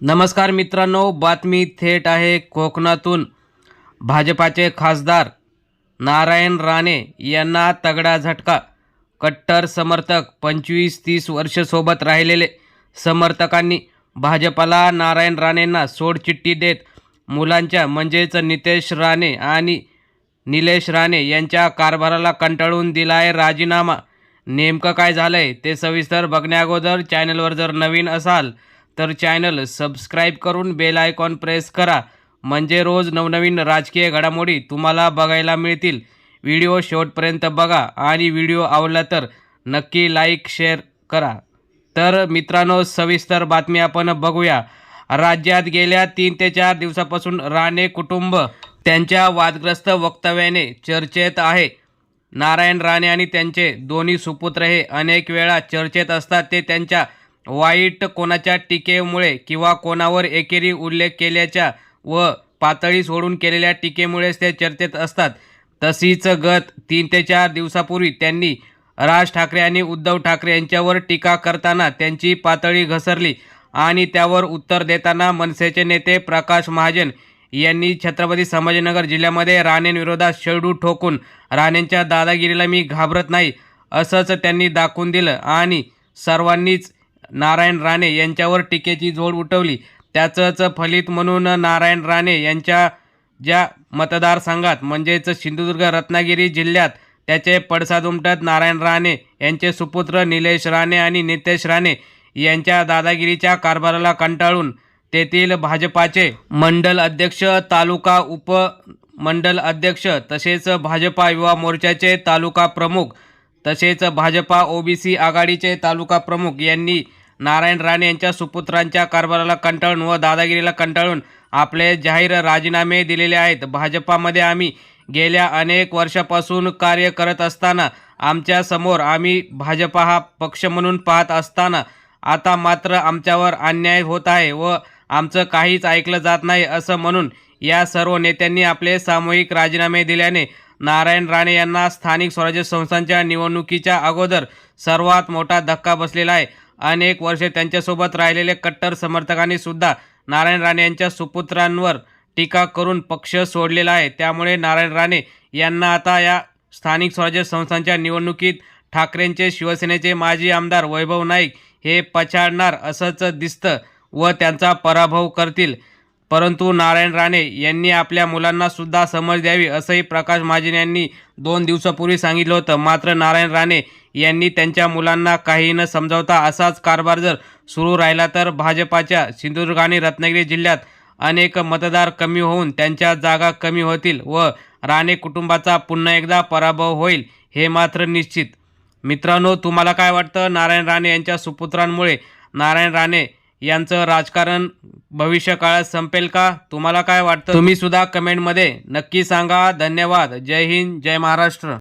नमस्कार मित्रांनो बातमी थेट आहे कोकणातून. भाजपाचे खासदार नारायण राणे यांना तगडा झटका. कट्टर समर्थक पंचवीस तीस वर्ष सोबत राहिलेले समर्थकांनी भाजपाला नारायण राणेंना सोडचिठ्ठी देत मुलांच्या म्हणजेच नितेश राणे आणि निलेश राणे यांच्या कारभाराला कंटाळून दिला आहे राजीनामा. नेमकं काय झालं आहे ते सविस्तर बघण्याअगोदर चॅनलवर जर नवीन असाल तर चॅनल सबस्क्राईब करून बेल आयकॉन प्रेस करा. म्हणजे रोज नवनवीन राजकीय घडामोडी तुम्हाला बघायला मिळतील. व्हिडिओ शेवटपर्यंत बघा आणि व्हिडिओ आवडला तर नक्की लाईक शेअर करा. तर मित्रांनो सविस्तर बातमी आपण बघूया. राज्यात गेल्या तीन ते चार दिवसापासून राणे कुटुंब त्यांच्या वादग्रस्त वक्तव्याने चर्चेत आहे. नारायण राणे आणि त्यांचे दोन्ही सुपुत्र हे अनेक वेळा चर्चेत असतात. ते त्यांच्या वाईट कोणाच्या टीकेमुळे किंवा कोणावर एकेरी उल्लेख केल्याच्या व पातळी सोडून केलेल्या टीकेमुळेच ते चर्चेत असतात. तशीच गत तीन ते चार दिवसापूर्वी त्यांनी राज ठाकरे आणि उद्धव ठाकरे यांच्यावर टीका करताना त्यांची पातळी घसरली आणि त्यावर उत्तर देताना मनसेचे नेते प्रकाश महाजन यांनी छत्रपती संभाजीनगर जिल्ह्यामध्ये राणेंविरोधात शेडू ठोकून राणेंच्या दादागिरीला मी घाबरत नाही असंच त्यांनी दाखवून दिलं आणि सर्वांनीच नारायण राणे यांच्यावर टीकेची झोड उठवली. त्याचंच फलित म्हणून नारायण राणे यांच्या ज्या मतदारसंघात म्हणजेच सिंधुदुर्ग रत्नागिरी जिल्ह्यात त्याचे पडसाद उमटत नारायण राणे यांचे सुपुत्र निलेश राणे आणि नितेश राणे यांच्या दादागिरीच्या कारभाराला कंटाळून तेथील भाजपाचे मंडल अध्यक्ष तालुका उप मंडल अध्यक्ष तसेच भाजपा युवा मोर्चाचे तालुका प्रमुख तसेच भाजपा ओबीसी आघाडीचे तालुका प्रमुख यांनी नारायण राणे यांच्या सुपुत्रांच्या कारभाराला कंटाळून व दादागिरीला कंटाळून आपले जाहीर राजीनामे दिलेले आहेत. भाजपामध्ये आम्ही गेल्या अनेक वर्षापासून कार्य करत असताना आमच्यासमोर आम्ही भाजपा हा पक्ष म्हणून पाहत असताना आता मात्र आमच्यावर अन्याय होत आहे व आमचं काहीच ऐकलं जात नाही असं म्हणून या सर्व नेत्यांनी आपले सामूहिक राजीनामे दिल्याने नारायण राणे यांना स्थानिक स्वराज्य संस्थांच्या निवडणुकीच्या अगोदर सर्वात मोठा धक्का बसलेला आहे. अनेक वर्षे त्यांच्यासोबत राहिलेले कट्टर समर्थकांनी सुद्धा नारायण राणे यांच्या सुपुत्रांवर टीका करून पक्ष सोडलेला आहे. त्यामुळे नारायण राणे यांना आता या स्थानिक स्वराज्य संस्थांच्या निवडणुकीत ठाकरेंचे शिवसेनेचे माजी आमदार वैभव नाईक हे पछाडणार असंच दिसतं व त्यांचा पराभव करतील. परंतु नारायण राणे यांनी आपल्या मुलांना सुद्धा समज द्यावी असंही प्रकाश महाजन यांनी दोन दिवसापूर्वी सांगितलं होतं. मात्र नारायण राणे यांनी त्यांच्या मुलांना काही न समजावता असाच कारभार जर सुरू राहिला तर भाजपाच्या सिंधुदुर्ग आणि रत्नागिरी जिल्ह्यात अनेक मतदार कमी होऊन त्यांच्या जागा कमी होतील व राणे कुटुंबाचा पुन्हा एकदा पराभव होईल हे मात्र निश्चित. मित्रांनो तुम्हाला काय वाटतं? नारायण राणे यांच्या सुपुत्रांमुळे नारायण राणे यांचं राजकारण भविष्य काळात संपेल का? तुम्हाला काय वाटतं? तुम्ही सुद्धा कमेंटमध्ये नक्की सांगा. धन्यवाद. जय हिंद. जय महाराष्ट्र.